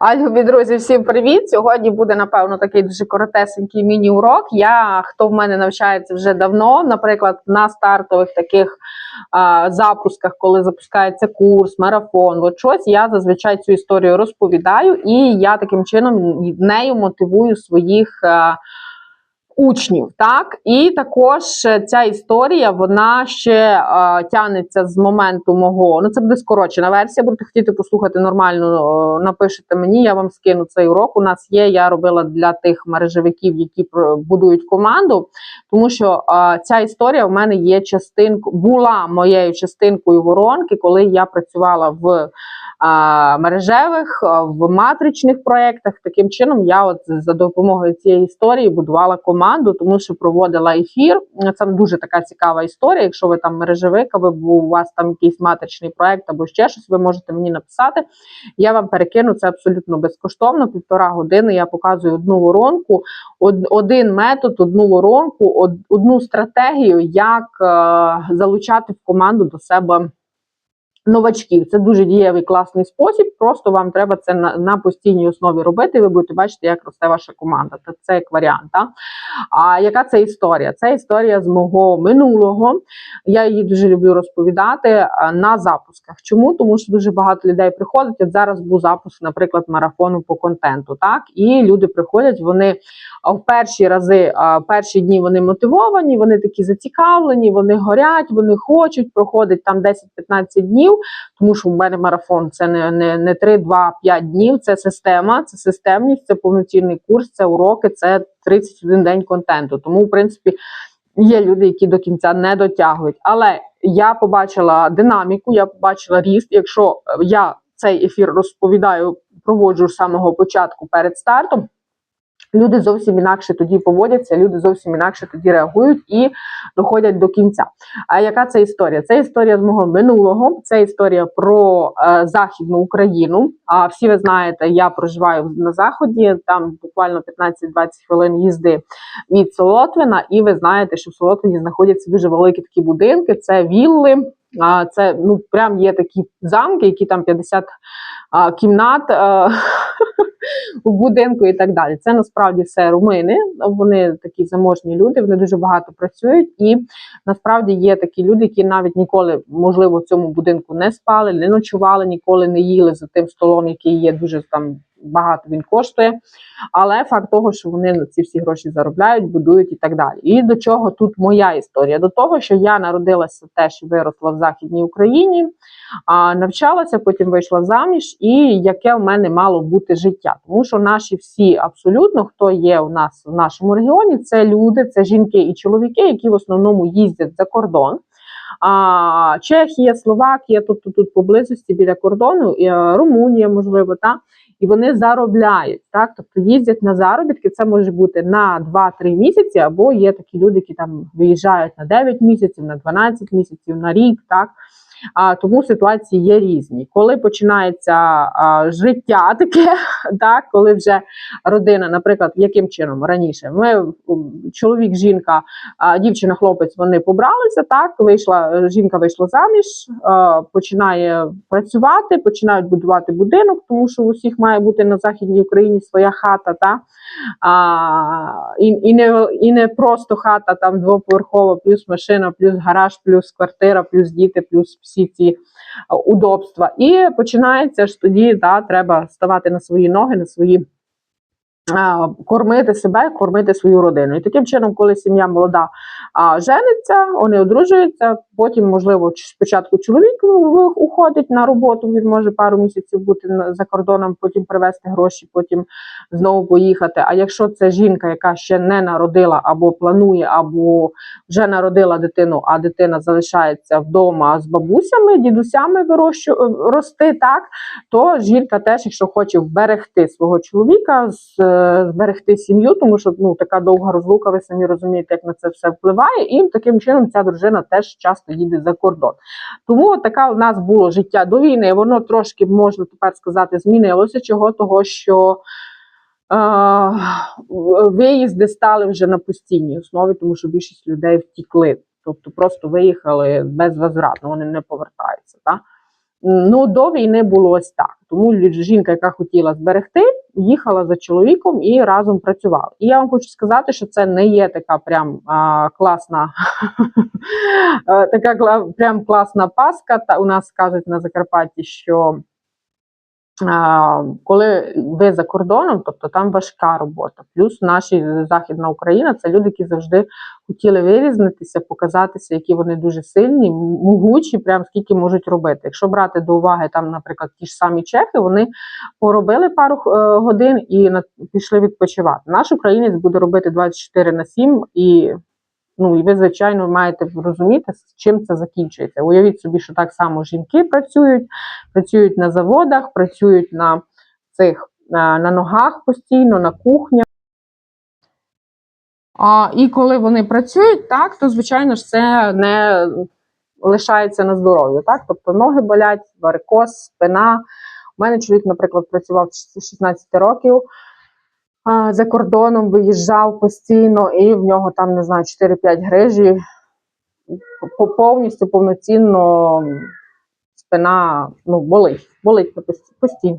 А, друзі, всім привіт! Сьогодні буде, напевно, такий дуже коротесенький міні-урок. Я, хто в мене навчається вже давно, наприклад, на стартових таких а, запусках, коли запускається курс, марафон, от щось, я зазвичай цю історію розповідаю, і я таким чином нею мотивую своїх. А, Учнів, так і також е, ця історія вона ще е, тягнеться з моменту мого. Ну це буде скорочена версія. Будете хотіти послухати нормально. е, напишете мені, я вам скину цей урок. У нас є. Я робила для тих мережевиків, які будують команду, тому що е, ця історія в мене є частинкою, була моєю частинкою воронки, коли я працювала в мережевих, в матричних проєктах. Таким чином, я от за допомогою цієї історії будувала команду, тому що проводила ефір. Це дуже така цікава історія. Якщо ви там мережевик, або у вас там якийсь матричний проєкт або ще щось, ви можете мені написати. Я вам перекину це абсолютно безкоштовно. Півтора години я показую одну воронку, од- один метод, одну воронку, од- одну стратегію, як е, залучати в команду до себе новачків. Це дуже дієвий класний спосіб. Просто вам треба це на, на постійній основі робити. Ви будете бачити, як росте ваша команда. Та це як варіант. А яка це історія? Це історія з мого минулого. Я її дуже люблю розповідати на запусках. Чому? Тому що дуже багато людей приходить. От зараз був запуск, наприклад, марафону по контенту. Так, і люди приходять, вони в перші рази, перші дні вони мотивовані, вони такі зацікавлені, вони горять, вони хочуть, проходить там 10-15 днів, тому що в мене марафон це не, не, не 3, 2, 5 днів, це система, це системність, це повноцінний курс, це уроки, це 31 день контенту. Тому, в принципі, є люди, які до кінця не дотягують. Але я побачила динаміку, я побачила ріст. Якщо я цей ефір розповідаю, проводжу з самого початку перед стартом. Люди зовсім інакше тоді поводяться, люди зовсім інакше тоді реагують і доходять до кінця. А яка це історія? Це історія з мого минулого, це історія про е, Західну Україну. А всі ви знаєте, я проживаю на заході, там буквально 15-20 хвилин їзди від Солотвина, і ви знаєте, що в Солотвині знаходяться дуже великі такі будинки, це вілли. А це ну прям є такі замки, які там 50 а, кімнат у будинку і так далі. Це насправді все румини. Вони такі заможні люди, вони дуже багато працюють. І насправді є такі люди, які навіть ніколи, можливо, в цьому будинку не спали, не ночували, ніколи не їли за тим столом, який є дуже там багато він коштує. Але факт того, що вони на ці всі гроші заробляють, будують і так далі. І до чого тут моя історія? До того, що я народилася теж виросла в Західній Україні, навчалася, потім вийшла заміж, і яке в мене мало бути життя. Тому що наші всі абсолютно, хто є у нас в нашому регіоні, це люди, це жінки і чоловіки, які в основному їздять за кордон. А, Чехія, Словакія, тобто тут поблизості біля кордону, і, е, Румунія, можливо, та і вони заробляють, так тобто їздять на заробітки. Це може бути на 2-3 місяці, або є такі люди, які там виїжджають на 9 місяців, на 12 місяців, на рік, так. А, тому ситуації є різні. Коли починається а, життя таке, так, коли вже родина, наприклад, яким чином раніше ми чоловік, жінка, а, дівчина, хлопець, вони побралися, так, вийшла, е, жінка вийшла заміж, а, починає працювати, починають будувати будинок, тому що у всіх має бути на Західній Україні своя хата, та, а, і, і, не, і не просто хата, там двоповерхова, плюс машина, плюс гараж, плюс квартира, плюс діти, плюс всі ці удобства. І починається ж тоді, да, треба ставати на свої ноги, на свої. Кормити себе, кормити свою родину. І таким чином, коли сім'я молода жениться, вони одружуються. Потім, можливо, спочатку чоловік уходить на роботу, він може пару місяців бути за кордоном, потім привезти гроші, потім знову поїхати. А якщо це жінка, яка ще не народила або планує, або вже народила дитину, а дитина залишається вдома з бабусями, дідусями вирощу, рости, так то жінка теж, якщо хоче вберегти свого чоловіка, з- зберегти сім'ю, тому що ну така довга розлука, ви самі розумієте, як на це все впливає, і таким чином ця дружина теж часто їде за кордон. Тому така у нас було життя до війни. Воно трошки можна тепер сказати змінилося. Чого того, що виїзди стали вже на постійній основі, тому що більшість людей втікли. Тобто просто виїхали безвозвратно, вони не повертаються. Так? Ну, до війни було ось так. Тому жінка, яка хотіла зберегти, їхала за чоловіком і разом працювала. І я вам хочу сказати, що це не є така прям а, класна, е, така прям класна паска. Та у нас кажуть на Закарпатті, що коли ви за кордоном, тобто там важка робота. Плюс наші Західна Україна це люди, які завжди хотіли вирізнитися, показатися, які вони дуже сильні, могучі, прям скільки можуть робити. Якщо брати до уваги там, наприклад, ті ж самі чехи, вони поробили пару е, годин і пішли відпочивати. Наш українець буде робити 24 на 7 і. Ну, і ви, звичайно, маєте розуміти, з чим це закінчується. Уявіть собі, що так само жінки працюють, працюють на заводах, працюють на цих на, на ногах постійно, на кухнях. А, і коли вони працюють, так, то звичайно ж це не лишається на здоров'ю. Так? Тобто ноги болять, варикоз, спина. У мене чоловік, наприклад, працював з 16 років за кордоном, виїжджав постійно, і в нього там, не знаю, 4-5 грижі. Повністю повноцінно спина ну, болить, болить постійно.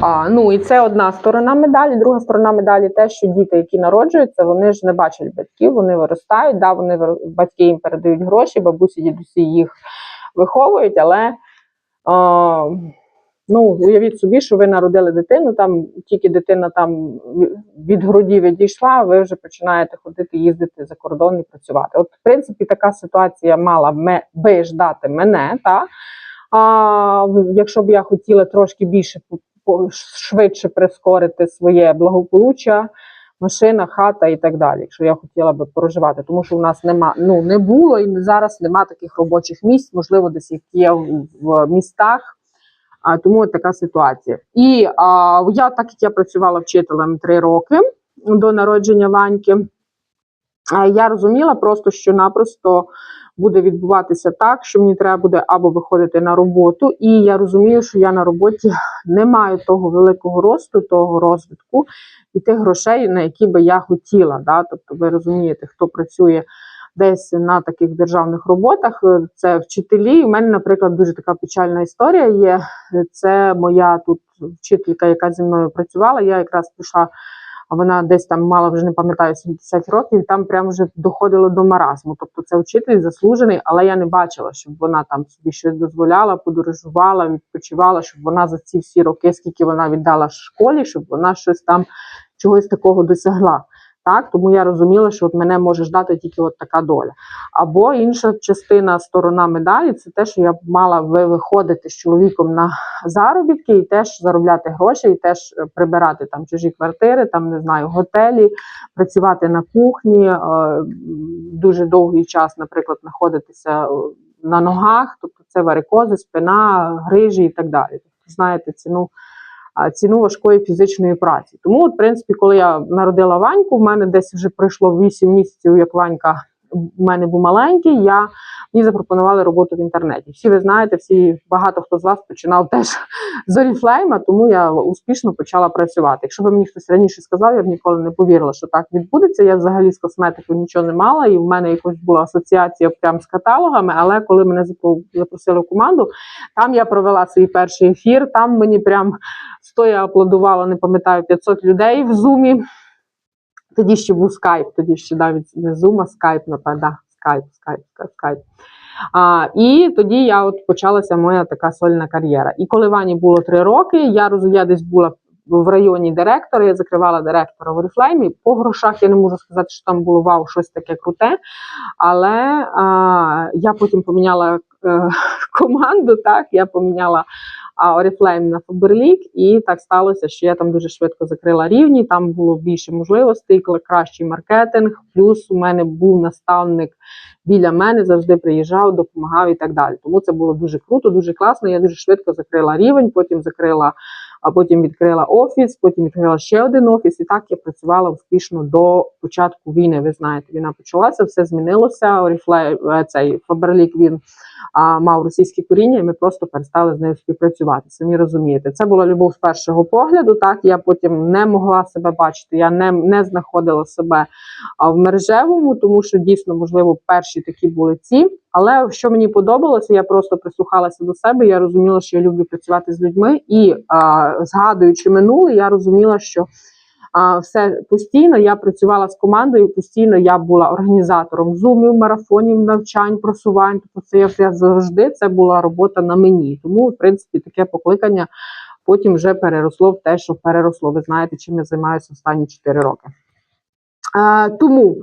А, ну і це одна сторона медалі. Друга сторона медалі те, що діти, які народжуються, вони ж не бачать батьків, вони виростають. Да, вони батьки їм передають гроші, бабусі, дідусі їх виховують, але а, ну, уявіть собі, що ви народили дитину, там тільки дитина там від груді відійшла, ви вже починаєте ходити, їздити за кордон і працювати. От, в принципі, така ситуація мала би ждати мене. Та? А, якщо б я хотіла трошки більше швидше прискорити своє благополуччя, машина, хата і так далі, якщо я хотіла би проживати, тому що у нас нема, ну не було і зараз нема таких робочих місць, можливо, десь їх є в містах. Тому така ситуація. І а, я, так як я працювала вчителем три роки до народження Ваньки, а, я розуміла просто, що напросто буде відбуватися так, що мені треба буде або виходити на роботу, і я розумію, що я на роботі не маю того великого росту, того розвитку і тих грошей, на які би я хотіла. Да? Тобто, ви розумієте, хто працює десь на таких державних роботах, е, це вчителі. У мене, наприклад, дуже така печальна історія є. Це моя тут вчителька, яка зі мною працювала. Я якраз прийшла. А вона десь там мала вже не пам'ятаю 70 років, там прямо вже доходило до маразму. Тобто це вчитель заслужений, але я не бачила, щоб вона там собі щось дозволяла, подорожувала, відпочивала, щоб вона за ці всі роки, скільки вона віддала школі, щоб вона щось там чогось такого досягла. Так, тому я розуміла, що от мене може ждати тільки от така доля. Або інша частина сторона медалі це те, що я мала виходити з чоловіком на заробітки і теж заробляти гроші, і теж е, прибирати там чужі квартири, там не знаю, готелі, працювати на кухні, е, дуже довгий час, наприклад, знаходитися е, на ногах, тобто це варикози, спина, грижі і так далі. Тобто, знаєте, ціну. Ціну важкої фізичної праці. Тому, от, в принципі, коли я народила Ваньку, в мене десь вже пройшло 8 місяців, як Ванька в мене був маленький. Я мені запропонували роботу в інтернеті. Всі ви знаєте, всі багато хто з вас починав теж з Oriflame, тому я успішно почала працювати. Якщо б мені хтось раніше сказав, я б ніколи не повірила, що так відбудеться. Я взагалі з косметикою нічого не мала, і в мене якось була асоціація прямо з каталогами. Але коли мене запро- запросили в команду, там я провела свій перший ефір. Там мені прям стоя аплодувало, не пам'ятаю, 500 людей в зумі. Тоді ще був скайп, тоді ще навіть не Zoom, а скайп, напевно, скайп, скайп, скайп, скайп. А, і тоді я от почалася моя така сольна кар'єра. І коли Вані було три роки, я я десь була в районі директора, я закривала директора в Oriflame. По грошах я не можу сказати, що там було вау, щось таке круте. Але а, я потім поміняла е, команду, так, я поміняла а, Oriflame на Faberlic, і так сталося, що я там дуже швидко закрила рівні, там було більше можливостей, кращий маркетинг, плюс у мене був наставник біля мене, завжди приїжджав, допомагав і так далі. Тому це було дуже круто, дуже класно. Я дуже швидко закрила рівень, потім закрила, а потім відкрила офіс, потім відкрила ще один офіс. І так я працювала успішно до початку війни. Ви знаєте, війна почалася, все змінилося. Е, цей Faberlic, він а, мав російське коріння, і ми просто перестали з нею співпрацювати. Самі розумієте, це була любов з першого погляду. Так я потім не могла себе бачити. Я не, не знаходила себе в мережевому, тому що дійсно, можливо, перші такі були ці Але що мені подобалося, я просто прислухалася до себе. Я розуміла, що я люблю працювати з людьми, і а, згадуючи минуле, я розуміла, що а, все постійно я працювала з командою. Постійно я була організатором зумів, марафонів, навчань, просувань. Тобто це я, я завжди це була робота на мені. Тому, в принципі, таке покликання потім вже переросло в те, що переросло. Ви знаєте, чим я займаюся останні 4 роки. Тому,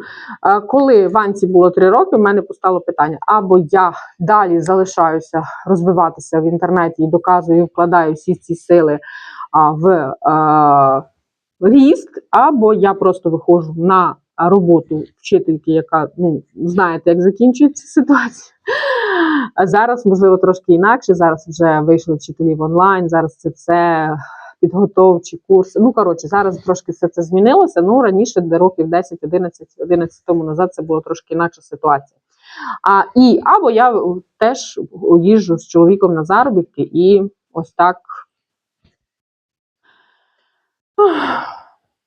коли Ванці було 3 роки, в мене постало питання: або я далі залишаюся розвиватися в інтернеті і доказую, вкладаю всі ці сили в ріст, або я просто виходжу на роботу вчительки, яка ну знаєте, як закінчується ситуація. А зараз, можливо, трошки інакше. Зараз вже вийшли вчителі онлайн. Зараз це все підготовчі курси. Ну коротше, зараз трошки все це змінилося. Ну раніше, де років 10, 11, 11 тому назад, це була трошки інакша ситуація. А і або я теж їжджу з чоловіком на заробітки, і ось так.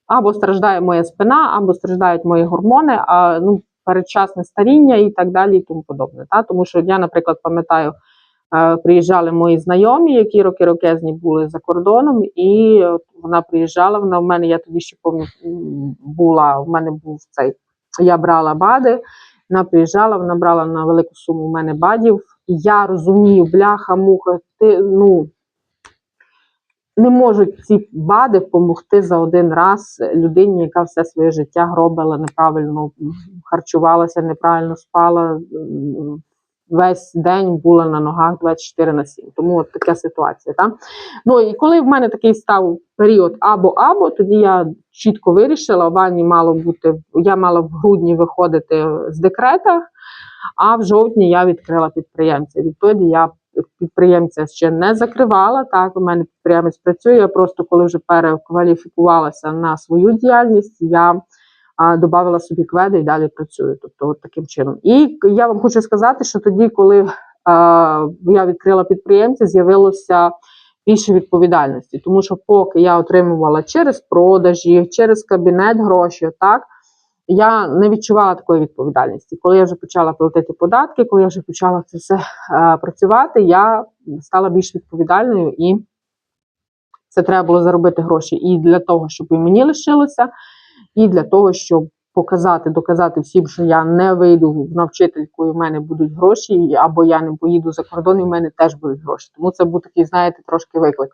Або страждає моя спина, або страждають мої гормони, а ну, передчасне старіння і так далі, і тому подобне. Та? Тому що я, наприклад, пам'ятаю, приїжджали мої знайомі, які роки рокезні були за кордоном, і от вона приїжджала. Вона в мене, я тоді ще пам'ятаю, була, в мене був цей. Я брала бади, вона приїжджала, вона брала на велику суму в мене бадів. Я розумію, бляха, муха, ти ну не можуть ці бади допомогти за один раз людині, яка все своє життя гробила, неправильно харчувалася, неправильно спала. Весь день була на ногах 24 на 7. Тому от така ситуація. Та? Ну і коли в мене такий став період або-або, тоді я чітко вирішила, Вані мало бути, я мала в грудні виходити з декрета, а в жовтні я відкрила підприємця. Відтоді я підприємця ще не закривала. Так, у мене підприємець працює. Я просто коли вже перекваліфікувалася на свою діяльність, я додавала собі кведи і далі працюю. Тобто, от таким чином. І я вам хочу сказати, що тоді, коли а, я відкрила підприємця, з'явилося більше відповідальності, тому що поки я отримувала через продажі, через кабінет гроші, так. Я не відчувала такої відповідальності. Коли я вже почала платити податки, коли я вже почала це все е, працювати, я стала більш відповідальною і це треба було заробити гроші і для того, щоб і мені лишилося, і для того, щоб показати, доказати всім, що я не вийду на вчительку, і в мене будуть гроші, або я не поїду за кордон, і в мене теж будуть гроші. Тому це був такий, знаєте, трошки виклик.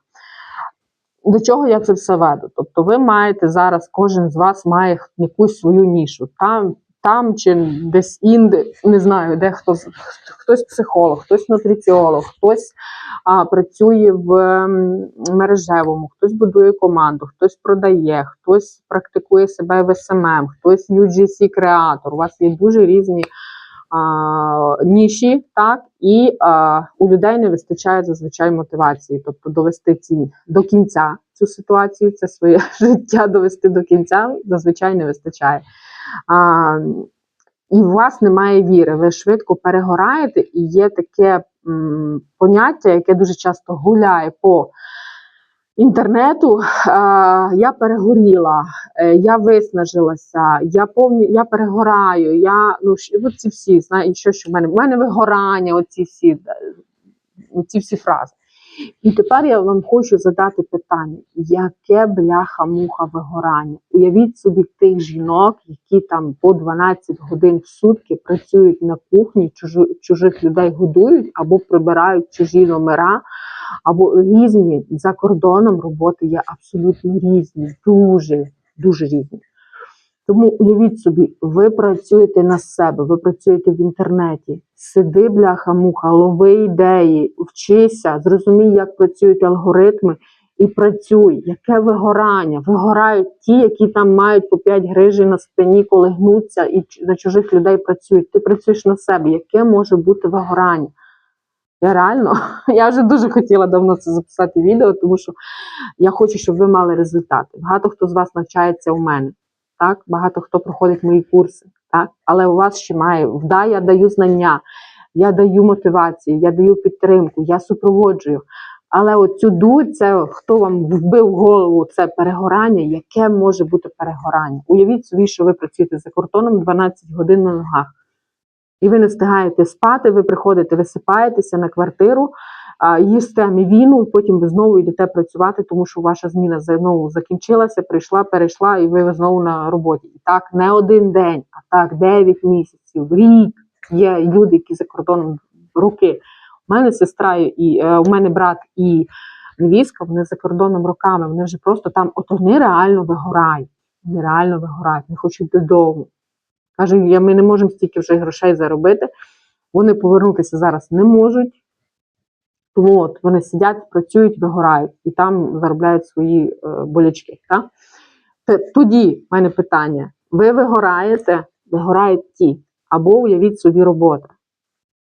До чого я це все веду? Тобто, ви маєте зараз, кожен з вас має якусь свою нішу. Там, там чи десь інде, не знаю, де хто хтось психолог, хтось нутриціолог, хтось а, працює в ем, мережевому, хтось будує команду, хтось продає, хтось практикує себе в СММ, хтось UGC креатор. У вас є дуже різні а, ніші, так і а, у людей не вистачає зазвичай мотивації, тобто довести ці до кінця цю ситуацію, це своє життя довести до кінця зазвичай не вистачає. І у вас немає віри, ви швидко перегораєте, і є таке м, поняття, яке дуже часто гуляє по інтернету. А, я перегоріла, е, я виснажилася, я повні, я перегораю, я ну щ- ці всі, знаєте, що, що в мене в мене вигорання, оці всі, е, оці всі фрази. І тепер я вам хочу задати питання: яке бляха-муха вигорання? Уявіть собі тих жінок, які там по 12 годин в сутки працюють на кухні, чужих людей годують або прибирають чужі номера, або різні за кордоном роботи є абсолютно різні, дуже, дуже різні. Тому уявіть собі, ви працюєте на себе, ви працюєте в інтернеті. Сиди, бляха-муха, лови ідеї, вчися, зрозумій, як працюють алгоритми, і працюй. Яке вигорання? Вигорають ті, які там мають по 5 грижі на спині, коли гнуться і на чужих людей працюють. Ти працюєш на себе. Яке може бути вигорання? Я реально, я вже дуже хотіла давно це записати відео, тому що я хочу, щоб ви мали результати. Багато хто з вас навчається у мене так, багато хто проходить мої курси, так, але у вас ще має, да, я даю знання, я даю мотивацію, я даю підтримку, я супроводжую. Але оцю дурь, це хто вам вбив голову це перегорання, яке може бути перегорання? Уявіть собі, що ви працюєте за кордоном 12 годин на ногах. і ви не встигаєте спати, ви приходите, висипаєтеся на квартиру, їсте і потім ви знову йдете працювати, тому що ваша зміна знову закінчилася, прийшла, перейшла, і ви знову на роботі. І так не один день, а так 9 місяців, рік. Є люди, які за кордоном роки. У мене сестра і е, у мене брат і невістка, вони за кордоном роками. Вони вже просто там, от вони реально вигорають. Вони реально вигорають, не хочуть додому. Кажуть, ми не можемо стільки вже грошей заробити. Вони повернутися зараз не можуть. Тому от вони сидять, працюють, вигорають і там заробляють свої е, болячки. Так? Тоді в мене питання: ви вигораєте, вигорають ті, або уявіть собі робота.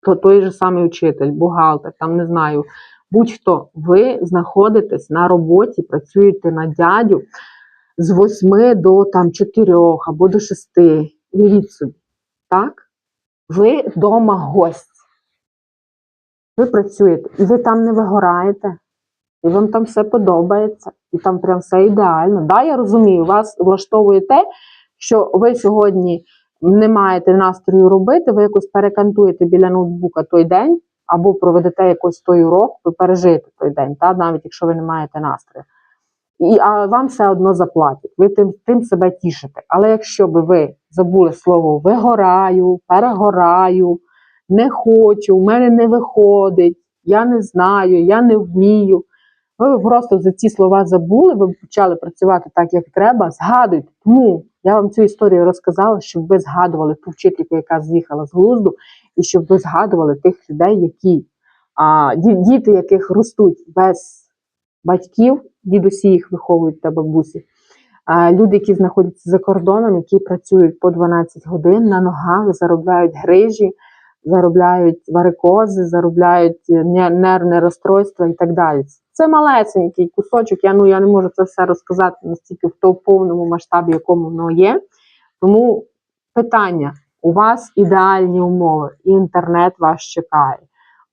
То той же самий учитель, бухгалтер, там не знаю, будь-хто, ви знаходитесь на роботі, працюєте на дядю з 8 до там 4 або до 6. Уявіть собі, так? Ви вдома гость. Ви працюєте, і ви там не вигораєте, і вам там все подобається, і там прям все ідеально. Да, я розумію, вас влаштовує те, що ви сьогодні не маєте настрою робити, ви якось перекантуєте біля ноутбука той день, або проведете якось той урок, ви пережиєте той день, та, навіть якщо ви не маєте настрою. І, а вам все одно заплатять. Ви тим, тим себе тішите. Але якщо би ви забули слово вигораю, перегораю, не хочу, в мене не виходить, я не знаю, я не вмію. Ви просто за ці слова забули, ви почали працювати так, як треба. Згадуйте. Тому я вам цю історію розказала, щоб ви згадували ту вчительку, яка з'їхала з глузду, і щоб ви згадували тих людей, які а, діти, яких ростуть без батьків, дідусі їх виховують та бабусі. А, люди, які знаходяться за кордоном, які працюють по 12 годин на ногах, заробляють грижі, заробляють варикози, заробляють е, нервне розстройство і так далі. Це малесенький кусочок. Я ну я не можу це все розказати настільки в тому повному масштабі, якому воно є. Тому питання: у вас ідеальні умови, і інтернет вас чекає.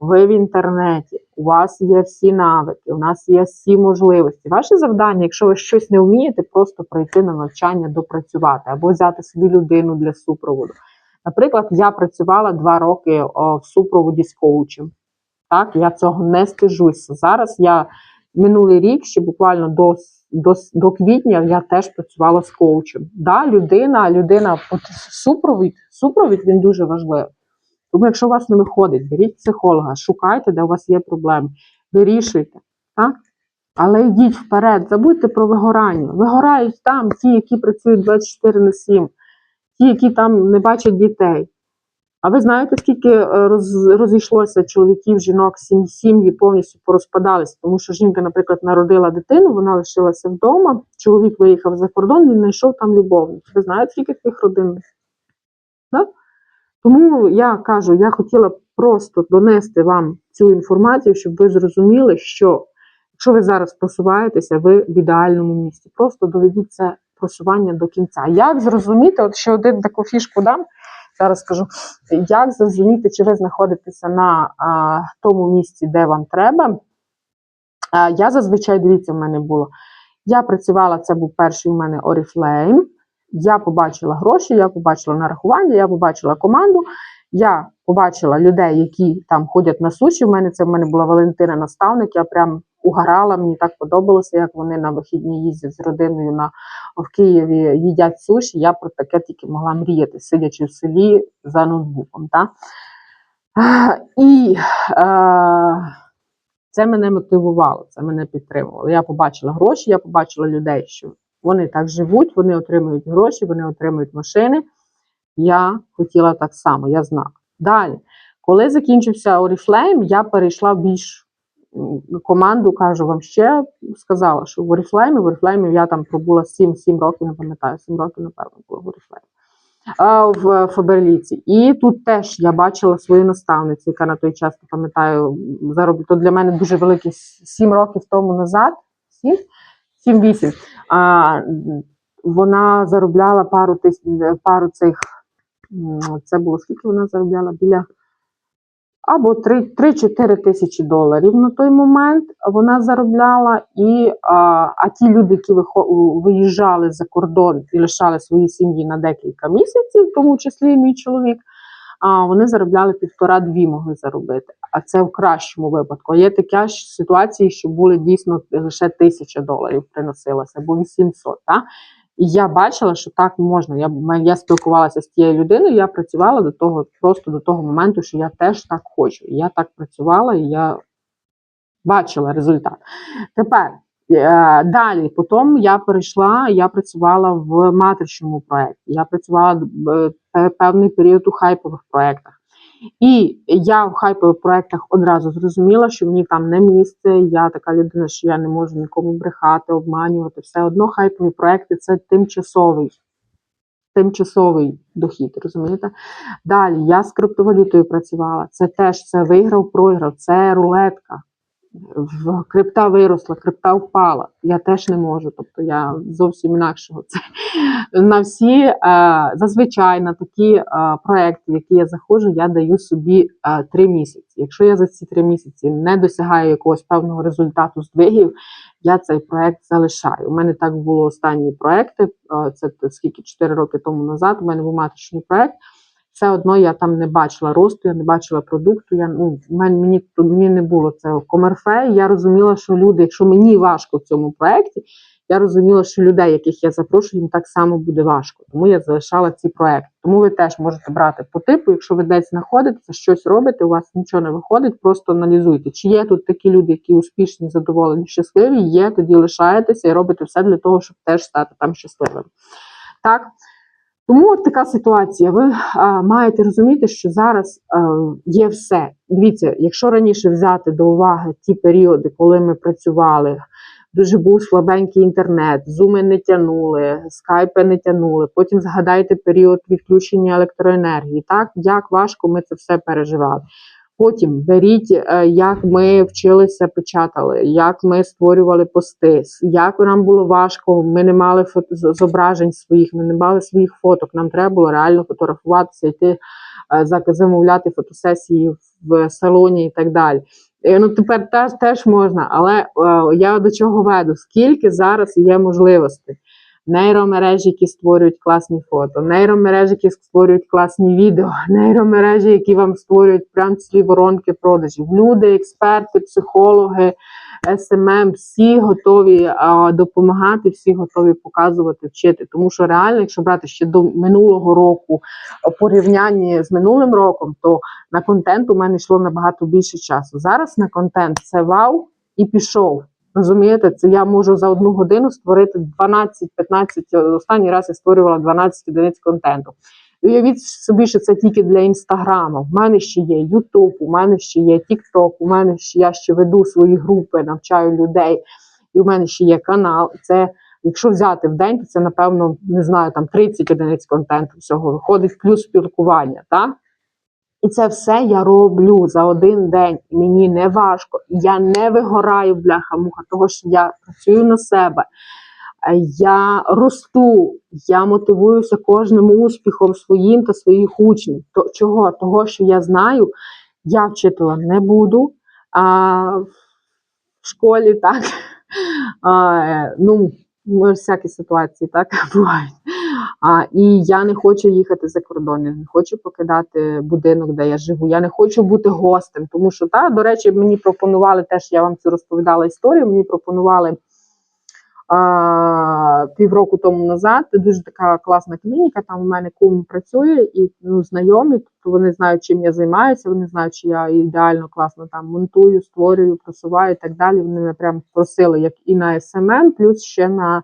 Ви в інтернеті, у вас є всі навики, у нас є всі можливості. Ваше завдання, якщо ви щось не вмієте, просто прийти на навчання, допрацювати або взяти собі людину для супроводу. Наприклад, я працювала два роки в супроводі з коучем. Так, я цього не стижуся. Зараз я минулий рік, ще буквально до, до, до квітня, я теж працювала з коучем. Да, людина, людина, супровід, супровід він дуже важливий. Тому, якщо у вас не виходить, беріть психолога, шукайте, де у вас є проблеми, вирішуйте. Так? Але йдіть вперед, забудьте про вигорання. Вигорають там ті, які працюють 24 на 7, ті, які там не бачать дітей. А ви знаєте, скільки е, роз, розійшлося чоловіків, жінок, сім, сім'ї повністю порозпадалися, тому що жінка, наприклад, народила дитину, вона лишилася вдома, чоловік виїхав за кордон, він знайшов там любовницю. Ви знаєте, скільки таких родин? Да? Тому я кажу, я хотіла просто донести вам цю інформацію, щоб ви зрозуміли, що якщо ви зараз просуваєтеся, ви в ідеальному місці. Просто доведіть це просування до кінця. Як зрозуміти, от ще один таку фішку дам, зараз скажу, як зрозуміти, чи ви знаходитеся на а, тому місці, де вам треба. А, я зазвичай, дивіться, в мене було. Я працювала, це був перший у мене Oriflame. Я побачила гроші, я побачила нарахування, я побачила команду, я побачила людей, які там ходять на суші. У мене це в мене була Валентина наставник. Я прям угорала, мені так подобалося, як вони на вихідні їздять з родиною на в Києві їдять суші. Я про таке тільки могла мріяти, сидячи в селі за ноутбуком. Та? І е, це мене мотивувало, це мене підтримувало. Я побачила гроші, я побачила людей, що вони так живуть, вони отримують гроші, вони отримують машини. Я хотіла так само, я знала. Далі, коли закінчився Oriflame, я перейшла в більш команду, кажу вам ще, сказала, що в Oriflame, в Oriflame я там пробула 7, 7 років, не пам'ятаю, 7 років, напевно, було в. А, в Фаберліці. І тут теж я бачила свою наставницю, яка на той час, пам'ятаю, зароб... то для мене дуже великий 7 років тому назад, 7, 7-8. А, вона заробляла пару тисяч, пару цих, це було скільки вона заробляла? Біля або 3-4 тисячі доларів на той момент вона заробляла, і а, а ті люди, які виїжджали за кордон і лишали свої сім'ї на декілька місяців, в тому числі і мій чоловік, а вони заробляли півтора-дві могли заробити. А це в кращому випадку. Є такі ж ситуації, що були дійсно лише тисяча доларів приносилося, або 800. Та? І я бачила, що так можна. Я, я спілкувалася з тією людиною, я працювала до того, просто до того моменту, що я теж так хочу. Я так працювала, і я бачила результат. Тепер е, далі, потім я перейшла, я працювала в матричному проєкті. Я працювала е, певний період у хайпових проєктах. І я в хайпових проєктах одразу зрозуміла, що мені там не місце. Я така людина, що я не можу нікому брехати, обманювати. Все одно хайпові проекти це тимчасовий. Тимчасовий дохід, розумієте? Далі я з криптовалютою працювала. Це теж це виграв, програв, це рулетка. В крипта виросла, крипта впала. Я теж не можу. Тобто я зовсім інакшого. Це на всі е, зазвичай на такі е, проекти, в які я заходжу, я даю собі е, три місяці. Якщо я за ці три місяці не досягаю якогось певного результату здвигів, я цей проект залишаю. У мене так було останні проекти. Це скільки 4 роки тому назад. У мене був маточний проект. Все одно я там не бачила росту, я не бачила продукту. Я ну мені мені не було це комерфе. Я розуміла, що люди, якщо мені важко в цьому проекті, я розуміла, що людей, яких я запрошую, їм так само буде важко. Тому я залишала ці проекти. Тому ви теж можете брати по типу, якщо ви десь знаходитеся, щось робите, у вас нічого не виходить, просто аналізуйте, чи є тут такі люди, які успішні, задоволені, щасливі. Є, тоді лишаєтеся і робите все для того, щоб теж стати там щасливим. Так. Тому от така ситуація. Ви а, маєте розуміти, що зараз а, є все. Дивіться, якщо раніше взяти до уваги ті періоди, коли ми працювали, дуже був слабенький інтернет, зуми не тянули, скайпи не тянули. Потім згадайте період відключення електроенергії. Так як важко ми це все переживали. Потім беріть, е, як ми вчилися, печатали, як ми створювали пости, як нам було важко. Ми не мали зображень своїх, ми не мали своїх фоток. Нам треба було реально фотографуватися, йти е, замовляти фотосесії в салоні і так далі. Ну тепер теж теж можна, але е, я до чого веду? Скільки зараз є можливостей? Нейромережі, які створюють класні фото, нейромережі, які створюють класні відео, нейромережі, які вам створюють прям цілі воронки продажів. Люди, експерти, психологи, СММ, всі готові а, допомагати, всі готові показувати, вчити. Тому що реально, якщо брати ще до минулого року порівнянні з минулим роком, то на контент у мене йшло набагато більше часу. Зараз на контент це вау і пішов. Розумієте, це я можу за одну годину створити 12-15, останній раз я створювала 12 одиниць контенту. Уявіть собі, що це тільки для інстаграму. У мене ще є Ютуб, у мене ще є Тікток, у мене ще я ще веду свої групи, навчаю людей, і у мене ще є канал. Це якщо взяти в день, то це напевно не знаю, там 30 одиниць контенту всього виходить, плюс спілкування. Так? І це все я роблю за один день. Мені не важко. Я не вигораю бляха-муха, того що я працюю на себе. Е, Я росту, я мотивуюся кожним успіхом своїм та своїх учнів. То, чого? Того, що я знаю, я вчителем не буду. А в школі так. А, е, ну, всякі ситуації так бувають. А, і я не хочу їхати за кордон, я не хочу покидати будинок, де я живу. Я не хочу бути гостем, тому що та, до речі, мені пропонували теж, я вам цю розповідала історію. Мені пропонували а, півроку тому назад. Дуже така класна клініка. Там у мене кум працює і ну, знайомі, тобто вони знають, чим я займаюся. Вони знають, що я ідеально класно там монтую, створюю, просуваю і так далі. Вони мене прям просили як і на СММ, плюс ще на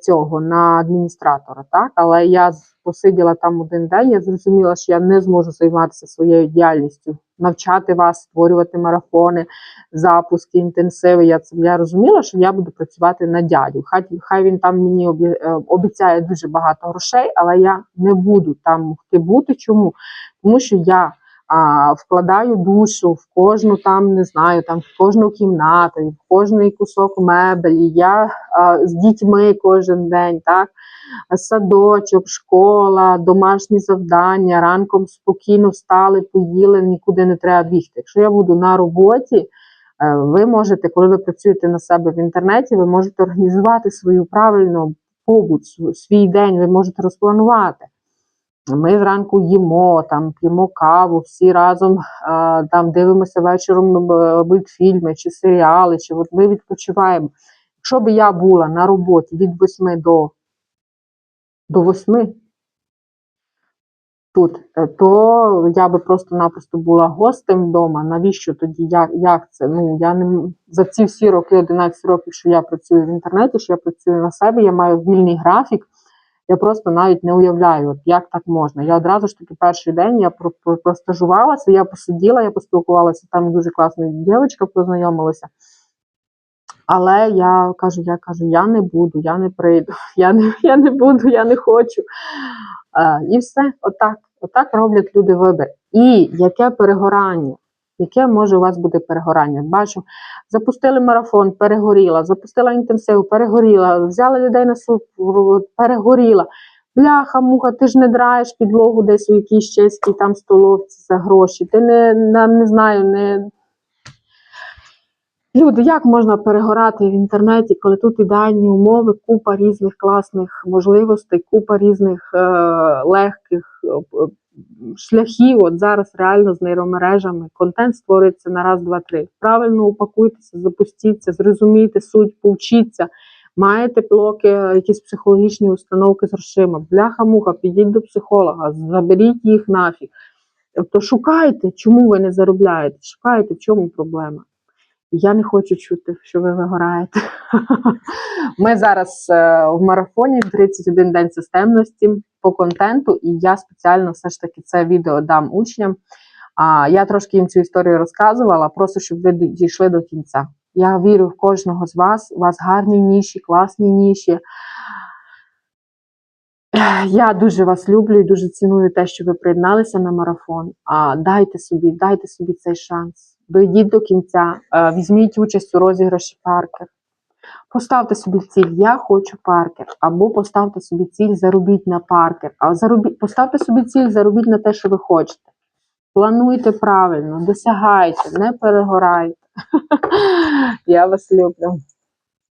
цього на адміністратора. Так, але я посиділа там один день. Я зрозуміла, що я не зможу займатися своєю діяльністю, навчати вас, створювати марафони, запуски, інтенсиви. Я це я розуміла, що я буду працювати на дядю. Хай хай він там мені е, обіцяє дуже багато грошей, але я не буду там бути. Чому? Тому що я а, вкладаю душу в кожну там, не знаю, там в кожну кімнату, в кожний кусок мебелі. Я а, з дітьми кожен день, так. Садочок, школа, домашні завдання, ранком спокійно встали, поїли, нікуди не треба бігти. Якщо я буду на роботі, е, ви можете, коли ви працюєте на себе в інтернеті, ви можете організувати свою правильну побут, свій день, ви можете розпланувати. Ми зранку їмо, там п'ємо каву, всі разом а, там дивимося вечором е, мультфільми чи серіали, чи от ми відпочиваємо. Якщо б я була на роботі від 8 до, до 8 тут, е, то я би просто-напросто була гостем вдома. Навіщо тоді? Як, як це? Ну, я не за ці всі роки, 11 років, що я працюю в інтернеті, що я працюю на себе, я маю вільний графік. Я просто навіть не уявляю, от як так можна. Я одразу ж таки перший день я про- про- простажувалася, я посиділа, я поспілкувалася, там дуже класна дівчинка познайомилася. Але я кажу, я кажу, я не буду, я не прийду, я не, я не буду, я не хочу. Е, і все, отак, отак роблять люди вибір. І яке перегорання? Яке може у вас бути перегорання? Бачу, запустили марафон, перегоріла, запустила інтенсив, перегоріла, взяли людей на суп, перегоріла. Бляха, муха, ти ж не драєш підлогу десь у якійсь чеській там столовці за гроші. Ти не, не, не знаю, не. Люди, як можна перегорати в інтернеті, коли тут ідеальні умови, купа різних класних можливостей, купа різних е, легких е, е, шляхів. От зараз реально з нейромережами контент створюється на раз, два, три. Правильно упакуйтеся, запустіться, зрозумійте суть, повчіться. Маєте блоки, е, якісь психологічні установки з грошима. Бляха-муха, підіть до психолога, заберіть їх нафіг. Тобто шукайте, чому ви не заробляєте, шукайте, в чому проблема. Я не хочу чути, що ви вигораєте. Ми зараз е, в марафоні 31 день системності по контенту, і я спеціально все ж таки це відео дам учням. А я трошки їм цю історію розказувала, просто щоб ви дійшли до кінця. Я вірю в кожного з вас. У вас гарні ніші, класні ніші. Я дуже вас люблю і дуже ціную те, що ви приєдналися на марафон. А дайте собі, дайте собі цей шанс. Дойдіть до кінця, е, візьміть участь у розіграші паркер. Поставте собі ціль, я хочу паркер, або поставте собі ціль, заробіть на паркер, а заробіть, поставте собі ціль, заробіть на те, що ви хочете. Плануйте правильно, досягайте, не перегорайте. Я вас люблю.